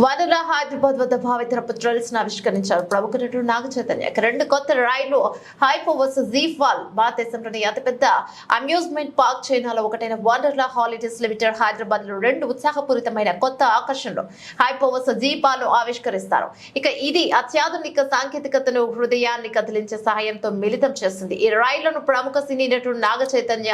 వనరుల హైదరాబాద్ వద్ద భావితర ట్రైల్స్ను ఆవిష్కరించారు ప్రముఖ నటుడు నాగ చైతన్య. ఇక రెండు కొత్త రైళ్ళు హైపోవర్స్ జీఫాల్ భారతదేశంలోని అతిపెద్ద అమ్యూజ్మెంట్ పార్క్ చైనాలో ఒకటైన వండర్లా హాలిడేస్ లిమిటెడ్ హైదరాబాద్లో రెండు ఉత్సాహపూరితమైన కొత్త ఆకర్షణలు హైపోవర్స్ వర్సెస్ జీపాల్ను ఆవిష్కరిస్తారు. ఇక ఇది అత్యాధునిక సాంకేతికతను హృదయాన్ని కదిలించే సహాయంతో మిళితం చేస్తుంది. ఈ రైళ్ళను ప్రముఖ సినీ నటుడు Naga Chaitanya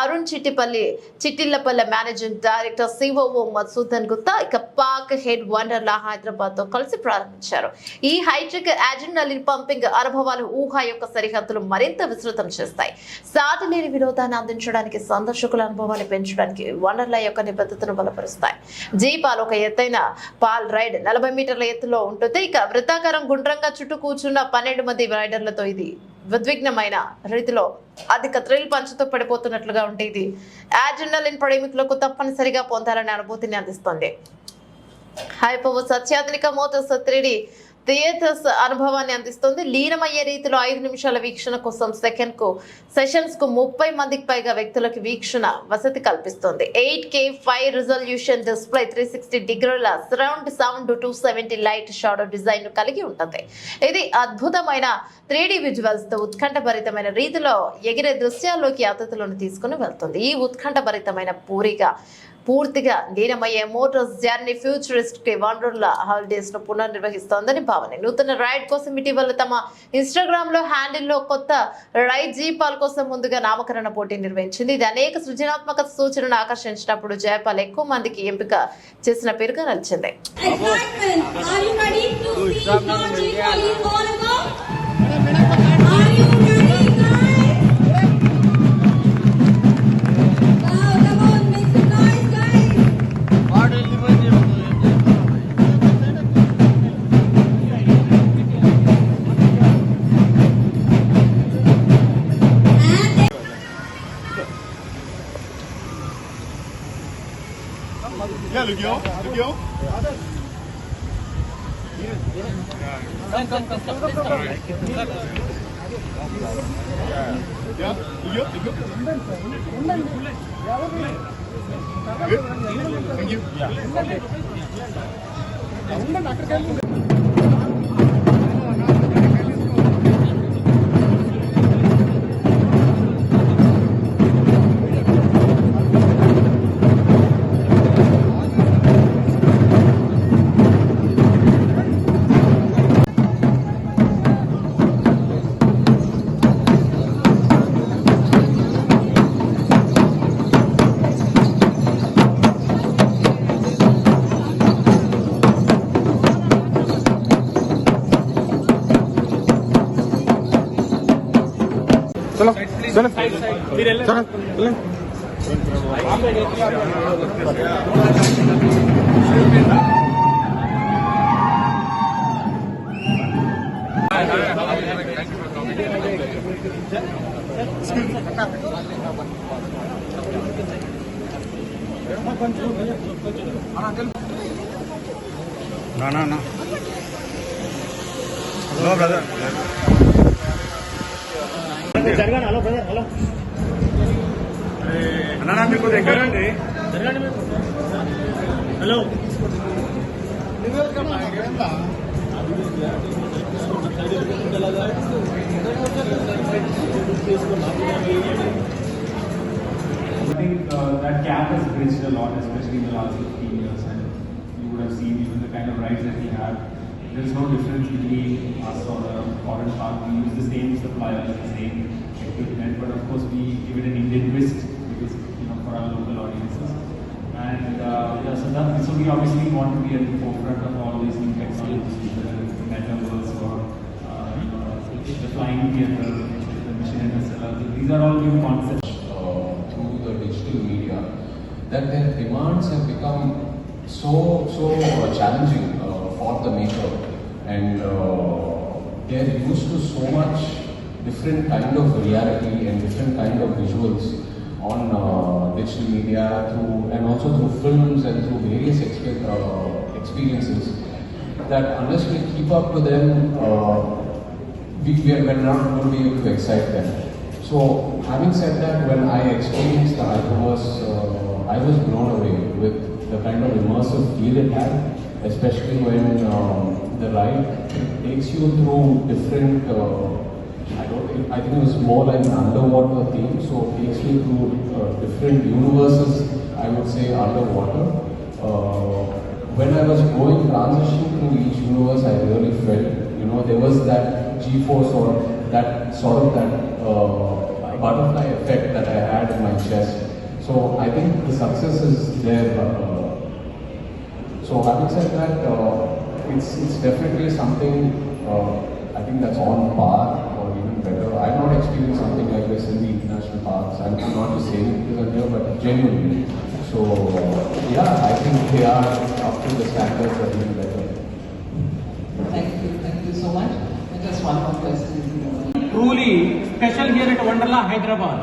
Arun Chittipalli Chittillapalle managing director COO Madhusudan Gupta ఇక పార్క్ హెడ్ వండర్లా హైదరాబాద్తో కలిసి ప్రారంభించారు. ఈ హైటెక్ అడ్రినలిన్ పంపింగ్ అనుభవాలు ఊహ యొక్క సరిహద్దులు మరింత విస్తృతం చేస్తాయి. సాటి వినోదాన్ని అందించడానికి సందర్శకుల అనుభవాన్ని పెంచడానికి వండర్లా యొక్క నిబద్ధతను బలపరుస్తాయి. జీపాల్ ఒక ఎత్తైన పాల్ రైడ్ నలభై మీటర్ల ఎత్తులో ఉంటుంది. ఇక వృత్తాకారం గుండ్రంగా చుట్టూ కూర్చున్న పన్నెండు మంది రైడర్లతో ఇది ఉద్విగ్నమైన రీతిలో అధిక థ్రిల్ పంచుతో పడిపోతున్నట్లుగా ఉంటే ఇది యాడ్రినలిన్ ప్రేమికులకు తప్పనిసరిగా పొందాలనే అనుభూతిని అందిస్తుంది. హైపవర్స్ అత్యాధునిక మోటార్స్ త్రీడీ థియేటర్స్ అనుభవాన్ని అందిస్తుంది. లీనమయ్యే రీతిలో ఐదు నిమిషాల వీక్షణ కోసం సెకండ్కు సెషన్స్కు ముప్పై మందికి పైగా వ్యక్తులకు వీక్షణ వసతి కల్పిస్తుంది. Eight K five resolution display three sixty డిగ్రీల surround sound two seventy light shadow design కలిగి ఉంటుంది. ఇది అద్భుతమైన త్రీడీ విజువల్స్తో ఉత్కంఠభరితమైన రీతిలో ఎగిరే దృశ్యాల్లోకి అతిథులను తీసుకుని వెళ్తుంది. ఈ ఉత్కంఠభరితమైన పూరిగా పూర్తిగా లీనమయ్యే మోటార్స్ జర్నీ ఫ్యూచరిస్ట్కి వండర్ల హాలిడేస్ను పునర్నిర్వహిస్తోందని భావన. నూతన రైడ్ కోసం ఇటీవల తమ ఇన్స్టాగ్రామ్లో హ్యాండిల్లో కొత్త రైడ్ జీపాల్ కోసం ముందుగా నామకరణ పోటీ నిర్వహించింది. ఇది అనేక సృజనాత్మక సూచనను ఆకర్షించినప్పుడు జయపాల్ ఎక్కువ మందికి ఎంపిక చేసిన పేరుగా నచ్చింది Yeah, Lugyo. Lugyo. Come, come, Yeah. Yeah. Yeah. Lugyo, Lugyo. Good. Thank you. Yeah. चलो चलो चलो चलो ना ना ना नो ब्रदर అన్నా మీకు దగ్గరండి I think uh, that gap has bridged a lot, especially in the last 15 years. And you would have seen even the kind of rides that we have. there's no difference between us or a foreign park. We use the same suppliers, the same equipment, but of course we give it an Indian twist because you know for our local audiences. And uh, yeah, so that so we obviously want to be at the forefront of all these new technologies, whether the metaverse or uh, you know, the flying theater, the mission interstellar. These are all new concepts. uh, through the digital media that their demands have become so so uh, challenging uh, for the maker and uh, they're used to so much different kind of reality and different kind of visuals on uh, digital media through and also through films and through various uh, experiences that unless we keep up to them uh, we, we are not going to be able to excite them. So, having said that, when I experienced the Hyperverse, uh, I was blown away with the kind of immersive feel it had especially when um, the ride takes you through different. Uh, I don't. think- I think it was more like an underwater theme, so it takes you through uh, different universes. I would say underwater. Uh, when I was going transitioning through each universe, I really felt, you know, there was that G-force or that sort of that uh, butterfly effect that I had in my chest. So I think the success is there. So having said that, uh, it's it's definitely something uh, I think that's on par or even better. I've not experienced something like this in the international parks. I'm not just saying it because I'm here, but genuinely. So uh, yeah, I think they are up to the standards or even better. Thank you, thank you so much. And just one more question. if you don't mind. truly special here at Wonderla Hyderabad.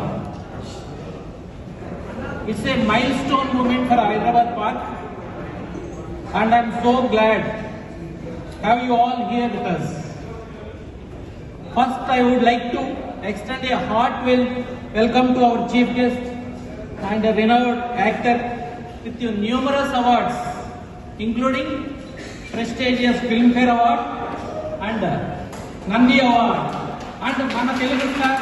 It's a milestone moment for Hyderabad Park, and I'm so glad. Have you all here with us. First, I would like to extend a heart welcome to our chief guest and a renowned actor with numerous awards, including prestigious Filmfare Award and Nandi Award. And Mana Telugu Star,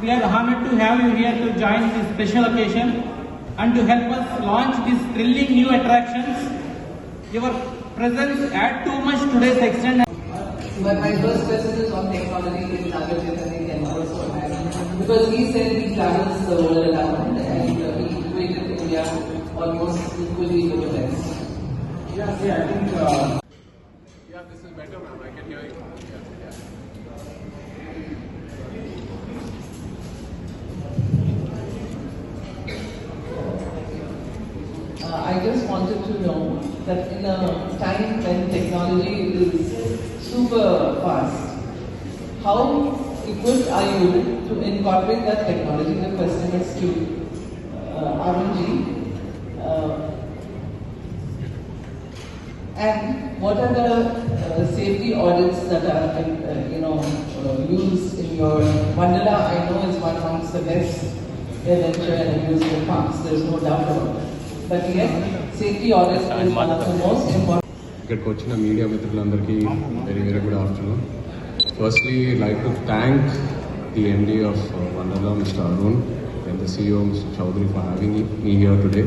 We are honored to have you here to join this special occasion and to help us launch these thrilling new attractions. Your presence add too much today's extent. But my first question is on technology which Nagar Chaitanya can also add. Because he said he travels the world around and uh, he equated India almost equally with the West. Yeah, see, I think. Uh, Yeah, this is better, ma'am. I can hear you. Uh, technology is super fast, how equipped are you to incorporate that technology? The question is to uh, Arunji. Uh, and what are the uh, safety audits that are, uh, you know, uh, used in your Mandala? I know is one amongst the best adventure and amusement parks. There's no doubt about it. But yes, safety audits is one of the most important. ఇక్కడికి వచ్చిన media మిత్రులందరికీ very very good afternoon. Firstly like to thank the MD of Wonderla mister Arun and the CEO mister Chaudhary for having me here today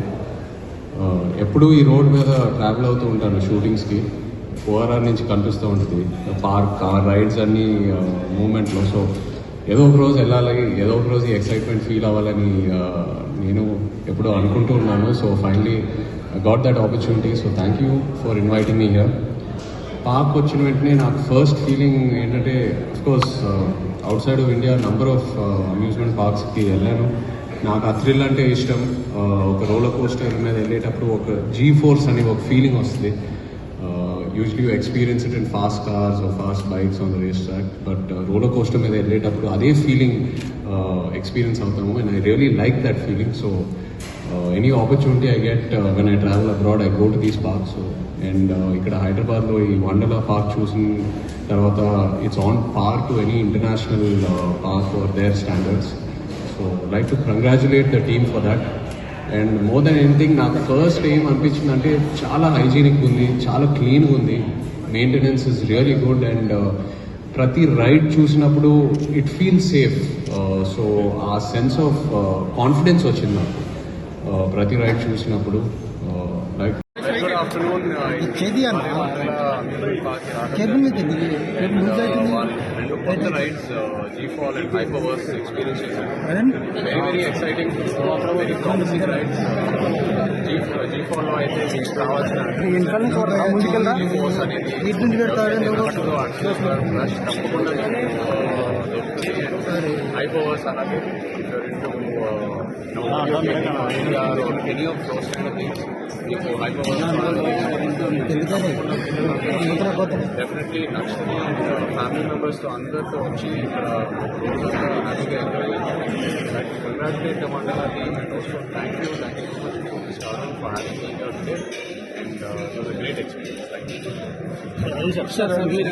ఎప్పుడూ ఈ road మీద travel అవుతూ ఉంటాను షూటింగ్స్కి ORR నుంచి కనిపిస్తూ ఉంటుంది. పార్క్ కార్ రైడ్స్ అన్ని మూమెంట్లో సో ఏదో ఒక రోజు వెళ్ళాలి ఏదో ఒక రోజు ఎక్సైట్మెంట్ ఫీల్ అవ్వాలని uh, నేను ఎప్పుడో అనుకుంటూ ఉన్నాను. So finally got that opportunity so thank you for inviting me here park వచ్చిన వెంటనే నాకు ఫస్ట్ ఫీలింగ్ ఏంటంటే course outside of India number of amusement పార్క్స్కి వెళ్ళాను. నాకు ఆ థ్రిల్ అంటే ఇష్టం. Uh, ఒక రోలర్ కోస్టర్ మీద వెళ్ళేటప్పుడు ఒక జీ ఫోర్స్ అనే ఒక ఫీలింగ్ వస్తుంది. Usually you experience it in fast cars fast bikes on the race track but roller coaster మీద వెళ్ళేటప్పుడు అదే ఫీలింగ్ ఎక్స్పీరియన్స్ uh, అవుతాము. And I really like that feeling so any opportunity I get when I travel abroad I go to these parks and ఇక్కడ హైదరాబాద్లో ఈ Wonderla park చూసిన తర్వాత it's on par to any international park for their standards so like to congratulate the team for that and more than anything నాకు first ఏం అనిపించింది అంటే చాలా హైజీనిక్ ఉంది చాలా క్లీన్గా ఉంది. Maintenance is really good and ప్రతి రైడ్ చూసినప్పుడు ఇట్ ఫీల్ సేఫ్ సో ఆ సెన్స్ ఆఫ్ కాన్ఫిడెన్స్ వచ్చింది నాకు. ప్రతి రైడ్ చూసినప్పుడు లైక్ గుడ్ ఆఫ్టర్నూన్ రెండు కొత్త rides G fall and hyperverse experience చేశాను very very exciting very promising rides G G ఫాల్లో అయితే మీకు కావాల్సిన జీ ఫోర్స్ అనేది ఎక్కడో అట్లా రష్ తప్పకుండా దొరుకుతుంది హైపవర్స్ అలాగే any of those kind of things మీకు హైపవర్స్ డెఫినెట్లీ నచ్చుతుంది అండ్ ఫ్యామిలీ మెంబర్స్తో అందరితో వచ్చి ఇక్కడ హ్యాపీగా enjoy congratulate Wonderla team and also thank you thank you so much to Arun for having me today and it was a great experience thank you